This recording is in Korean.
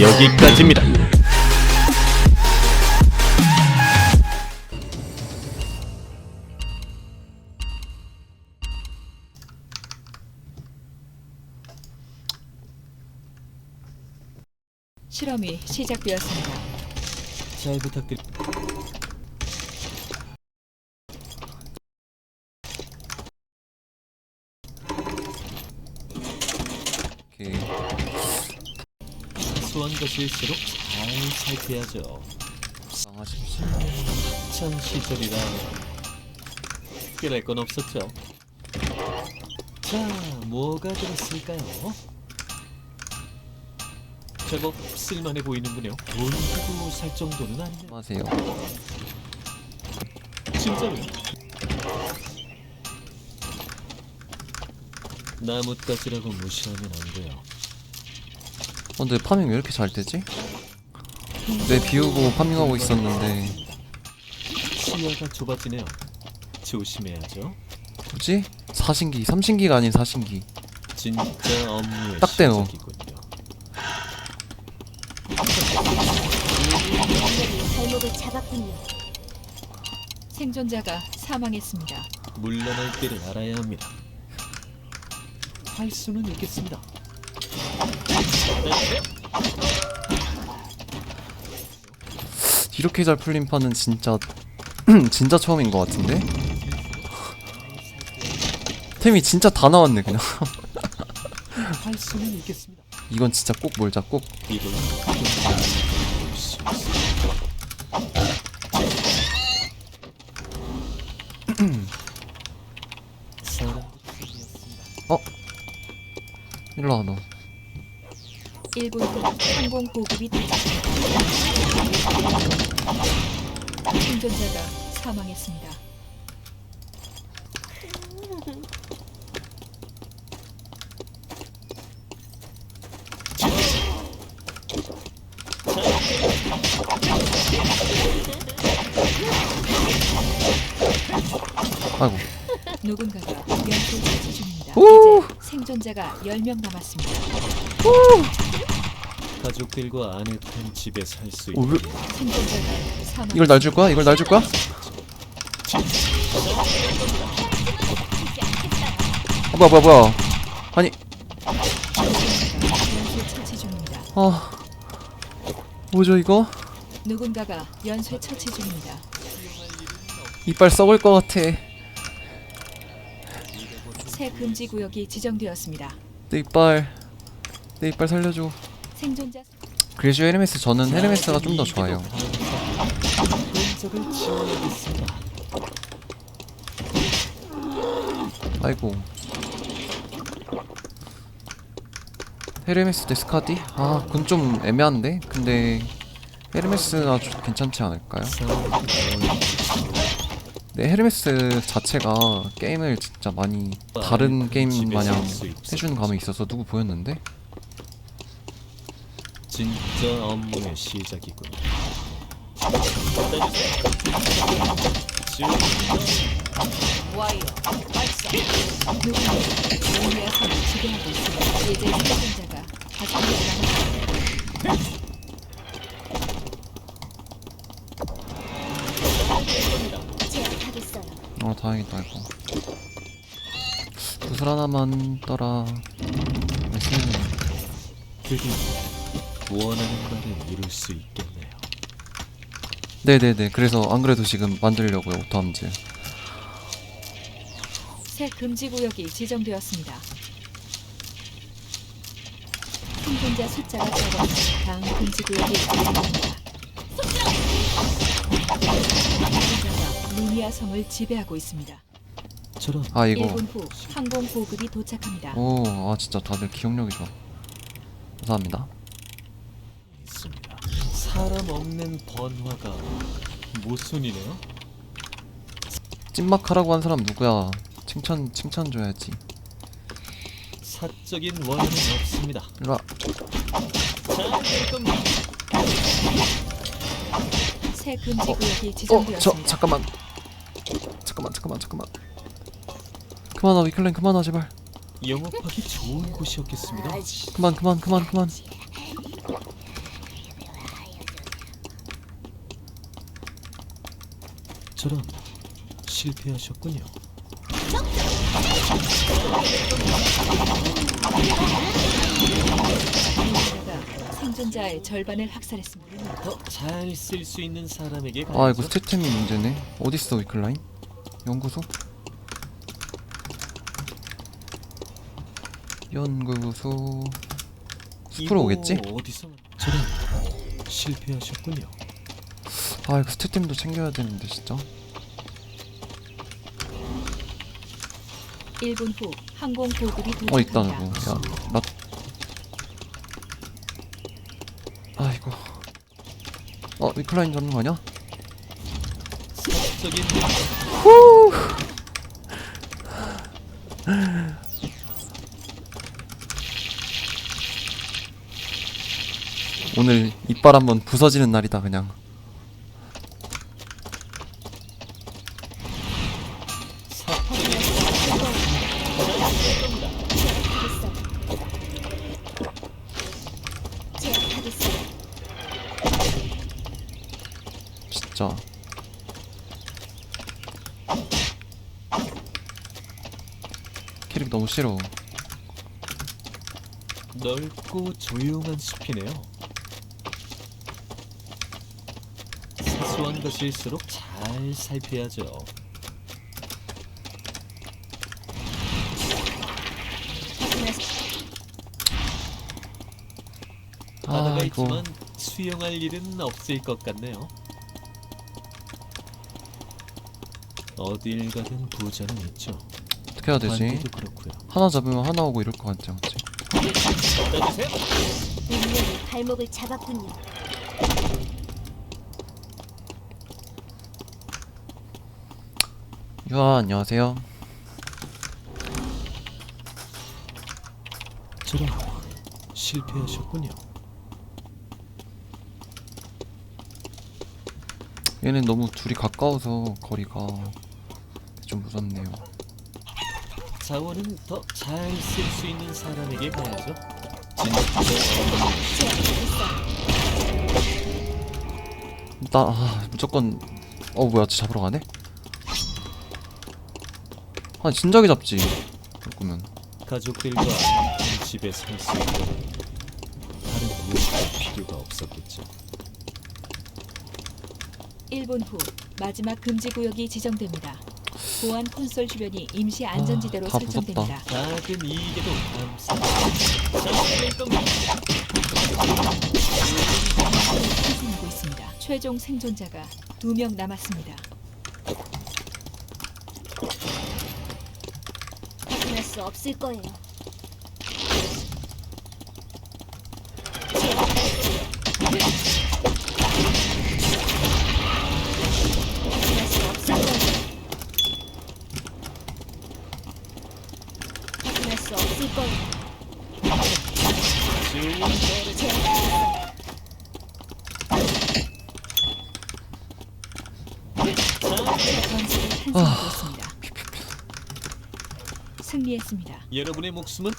여기까지입니다. 실험이 시작되었습니다. 잘 부탁드립. 오케 이. 소한 것일수록 잘 살펴야죠. 망하십시오. 참 시절이라 특별할 건 없었죠. 자, 뭐가 들었을까요? 제법 쓸만해 보이는군요. 돈 주고 살 정도는 아니네. 하세요. 진짜로. 나뭇가지라고 무시하면 안 돼요. 어, 근데 파밍 왜 이렇게 잘 되지? 내 비우고 파밍하고 있었는데 시야가 좁아지네요. 조심해야죠. 뭐지? 사신기, 삼신기가 아닌 사신기. 진짜 업무의 딱 돼요. 시작이군요. 발목을 잡았군요. 생존자가 사망했습니다. 물러날 때를 알아야 합니다. 할 수는 있겠습니다. 이렇게 잘 풀린 판은 진짜 진짜 처음인 것 같은데? 템이 진짜 다 나왔네 그냥. 할 수는 있겠습니다. 이건 진짜 꼭 몰자 꼭. 사람들이었습니다. 일로 와 너. 1분 후 항공 보급이 도착합니다. 생존자가 사망했습니다. 아이고. 누군가가 연쇄 처치 중입니다. 오! 생존자가 10명 남았습니다. 가족들과 아내 편 집에 살수 어, 왜 생존자가 사망. 이걸 날 줄 거야? 이걸 날 줄 거야? 아, 뭐야 뭐야 뭐야. 아니 연쇄 처치 중입니다. 아 뭐죠 이거? 누군가가 연쇄 처치 중입니다. 이빨 썩을 것 같아. 새 금지 구역이 지정되었습니다. 내 이빨 내 이빨 살려줘. 생존자 그래서 헤르메스 저는 헤르메스가 좀 더 좋아요. 아이고. 헤르메스 대 스카디? 아, 그건 좀 애매한데. 근데 헤르메스가 좀 괜찮지 않을까요? 네, 헤르메스 자체가 게임을 진짜 많이 다른 게임 마냥 해주는 감이 있어서 누구 보였는데? 진짜 업무의 지배하고 있습니다. 이제 생존자가 다섯 어, 다행이다, 이거. 구슬 하나만 떠라. 나이스. 드디어 원하는 바를 이룰 수 있겠네요. 네네네. 그래서 안 그래도 지금 만들려고요, 오토함즈. 새 금지 구역이 지정되었습니다. 생존자 숫자가 적어 다음 금지 구역이 지정됩니다. 생존자 가 루미아 성을 지배하고 있습니다. 저런 아, 이거. 1분 후 항공 보급이 도착합니다. 오, 아, 진짜 다들 기억력이 좋아. 감사합니다. 있습니다. 사람 없는 번화가 모순이네요. 찐막하라고 한 사람 누구야? 칭찬, 칭찬 줘야지. 사적인 원한은 없습니다. 일로 와. 자, 조금 새 금지 구역이 어, 저, 지정되었습니다. 잠깐만. 잠깐만, 잠깐만, 잠깐만. 그만하, 위클랜 그만하, 제발. 영업하기 좋은 곳이었겠습니다. 그만 그만 그만 그만 저런 실패하셨군요. 생존자의 절반을 학살했습니다. 더 잘 쓸 수 있는 사람에게. 아 이거 스태템이 문제네 어딨어 위클라인? 연구소? 연구소 숲으로 오겠지? 어디서 저런 실패하셨군요. 아 이거 스태템도 챙겨야 되는데 진짜 1분 후 항공 보급이 도착합니다. 어 있다 누구 야나 아이고 어 위클라인 잡는 거 아니야? 오 이빨 한번 부서지는 날이다 그냥. 진짜 캐릭 너무 싫어 넓고 조용한 숲이네요. 사소한 것일수록 잘 살펴야죠. 바다가 아 있지만 수영할 일은 없을 것 같네요. 어딜 가든 부자는 있죠. 어떻게 해야 되지? 관계도 그렇고요. 하나 잡으면 하나 오고 이럴 것 같지 않지? 운명이 발목을 잡았군요. 유아 안녕하세요 저런 실패하셨군요. 얘는 너무 둘이 가까워서 거리가 좀 무섭네요 자원은 더 잘 쓸 수 있는 사람에게 가야죠. 나 아, 무조건 어 뭐야 쟤 잡으러 가네? 아 진작에 잡지 그럴 거면 가족들과 한 집에 살수 있고 다른 무엇도 필요가 없었겠죠. 1분 후 마지막 금지 구역이 지정됩니다. 보안 콘솔 주변이 임시 안전지대로 다 설정됩니다. 작은 이익에도 감사합니다. 잘될 겁니다. 희생하고 있습니다. 최종 생존자가 2명 남았습니다. 수 없을 거예요. 벗 승리했습니다. 여러분의 목숨은